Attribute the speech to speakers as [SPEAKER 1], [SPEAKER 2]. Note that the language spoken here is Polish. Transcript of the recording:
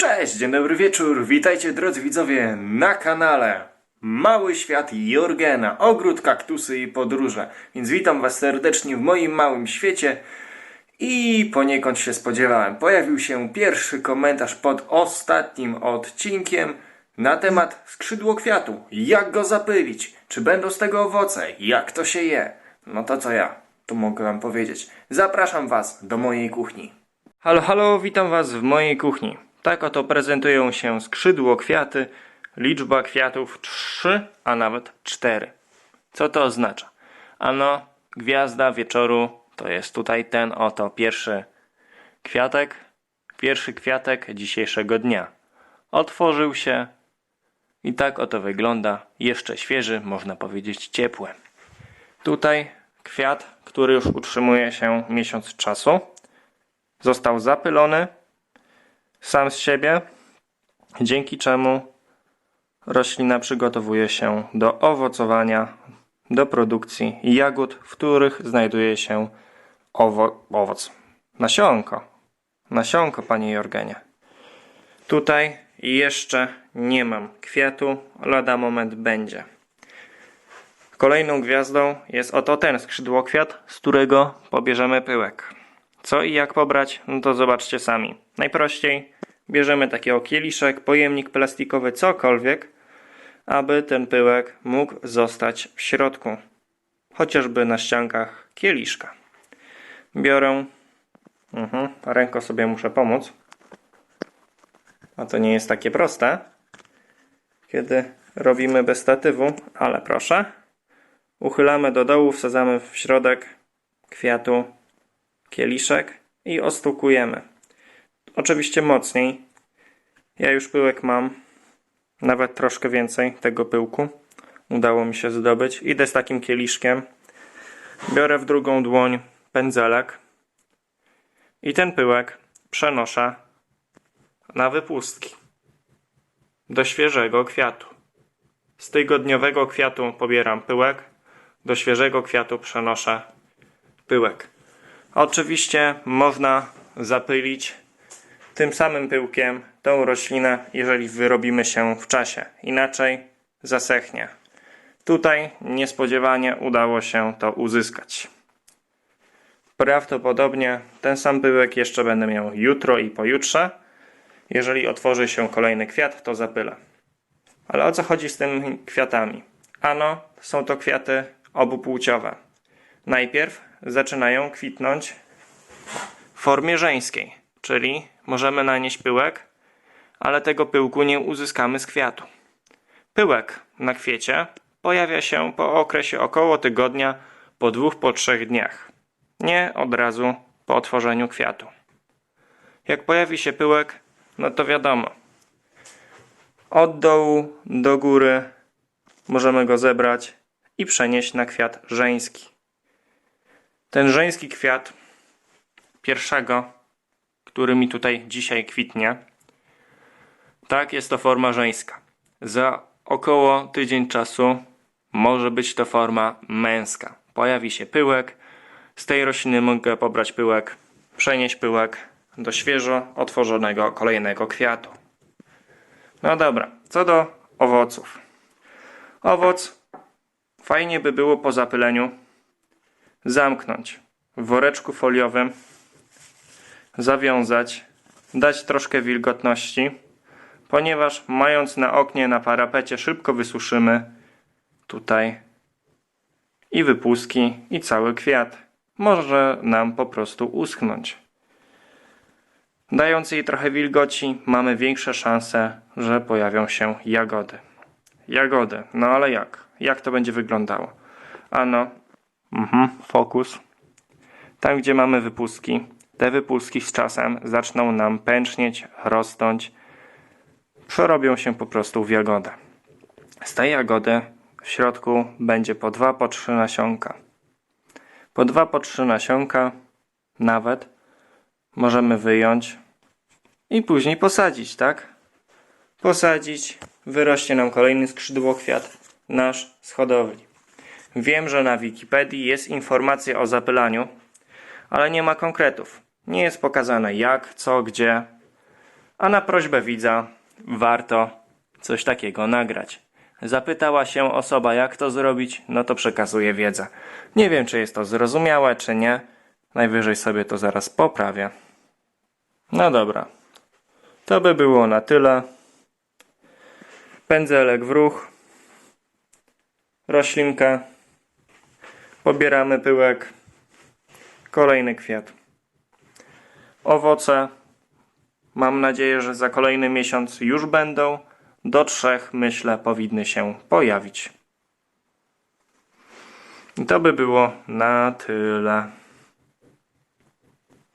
[SPEAKER 1] Cześć, dzień dobry wieczór, witajcie drodzy widzowie na kanale Mały Świat Jorgena, ogród, kaktusy i podróże. Więc witam was serdecznie w moim małym świecie i poniekąd się spodziewałem. Pojawił się pierwszy komentarz pod ostatnim odcinkiem na temat skrzydło kwiatu. Jak go zapylić? Czy będą z tego owoce? Jak to się je? No to co ja tu mogę wam powiedzieć. Zapraszam was do mojej kuchni. Halo, halo, witam Was w mojej kuchni. Tak oto prezentują się skrzydło kwiaty, liczba kwiatów 3, a nawet 4. Co to oznacza? Ano, gwiazda wieczoru to jest tutaj ten oto pierwszy kwiatek, pierwszy kwiatek dzisiejszego dnia. Otworzył się i tak oto wygląda, jeszcze świeży, można powiedzieć ciepły. Tutaj kwiat, który już utrzymuje się miesiąc czasu został zapylony sam z siebie, dzięki czemu roślina przygotowuje się do owocowania, do produkcji jagód, w których znajduje się owo owoc. Nasionko. Nasionko, panie Jorgenie. Tutaj jeszcze nie mam kwiatu, lada moment będzie. Kolejną gwiazdą jest oto ten skrzydłokwiat, z którego pobierzemy pyłek. Co i jak pobrać, no to zobaczcie sami. Najprościej bierzemy taki kieliszek, pojemnik plastikowy, cokolwiek, aby ten pyłek mógł zostać w środku, chociażby na ściankach kieliszka. Biorę, mhm, ręką sobie muszę pomóc, a to nie jest takie proste, kiedy robimy bez statywu, ale proszę. Uchylamy do dołu, wsadzamy w środek kwiatu kieliszek i ostukujemy. Oczywiście mocniej. Ja już pyłek mam, nawet troszkę więcej tego pyłku. Udało mi się zdobyć. Idę z takim kieliszkiem. Biorę w drugą dłoń pędzelek i ten pyłek przenoszę na wypustki do świeżego kwiatu. Z tygodniowego kwiatu pobieram pyłek, do świeżego kwiatu przenoszę pyłek. Oczywiście można zapylić tym samym pyłkiem tą roślinę, jeżeli wyrobimy się w czasie. Inaczej zasechnie. Tutaj niespodziewanie udało się to uzyskać. Prawdopodobnie ten sam pyłek jeszcze będę miał jutro i pojutrze. Jeżeli otworzy się kolejny kwiat, to zapylę. Ale o co chodzi z tymi kwiatami? Ano, są to kwiaty obupłciowe. Najpierw zaczynają kwitnąć w formie żeńskiej, czyli możemy nanieść pyłek, ale tego pyłku nie uzyskamy z kwiatu. Pyłek na kwiecie pojawia się po okresie około tygodnia, po dwóch, po trzech dniach. Nie od razu po otworzeniu kwiatu. Jak pojawi się pyłek, no to wiadomo. Od dołu do góry możemy go zebrać i przenieść na kwiat żeński. Ten żeński kwiat pierwszego, który mi tutaj dzisiaj kwitnie, tak jest to forma żeńska. Za około tydzień czasu może być to forma męska. Pojawi się pyłek. Z tej rośliny mogę pobrać pyłek, przenieść pyłek do świeżo otworzonego kolejnego kwiatu. No dobra, co do owoców. Owoc fajnie by było po zapyleniu zamknąć w woreczku foliowym, zawiązać, dać troszkę wilgotności, ponieważ mając na oknie na parapecie szybko wysuszymy tutaj i wypustki i cały kwiat. Może nam po prostu uschnąć. Dając jej trochę wilgoci, mamy większe szanse, że pojawią się jagody. Jagody, no ale jak? Jak to będzie wyglądało? Ano, Mhm, fokus. Tam, gdzie mamy wypustki, te wypustki z czasem zaczną nam pęcznieć, rosnąć, przerobią się po prostu w jagodę. Z tej jagody w środku będzie po dwa, po trzy nasionka. Po dwa, po trzy nasionka nawet możemy wyjąć i później posadzić, tak? Posadzić, wyrośnie nam kolejny skrzydłokwiat, nasz z hodowli. Wiem, że na Wikipedii jest informacja o zapylaniu, ale nie ma konkretów. Nie jest pokazane jak, co, gdzie, A na prośbę widza warto coś takiego nagrać. Zapytała się osoba, jak to zrobić, no to przekazuję wiedzę. Nie wiem, czy jest to zrozumiałe, czy nie. Najwyżej sobie to zaraz poprawię. No dobra. To by było na tyle. Pędzelek w ruch. Roślinkę. Pobieramy pyłek. Kolejny kwiat. Owoce. Mam nadzieję, że za kolejny miesiąc już będą. Do trzech, myślę, powinny się pojawić. I to by było na tyle.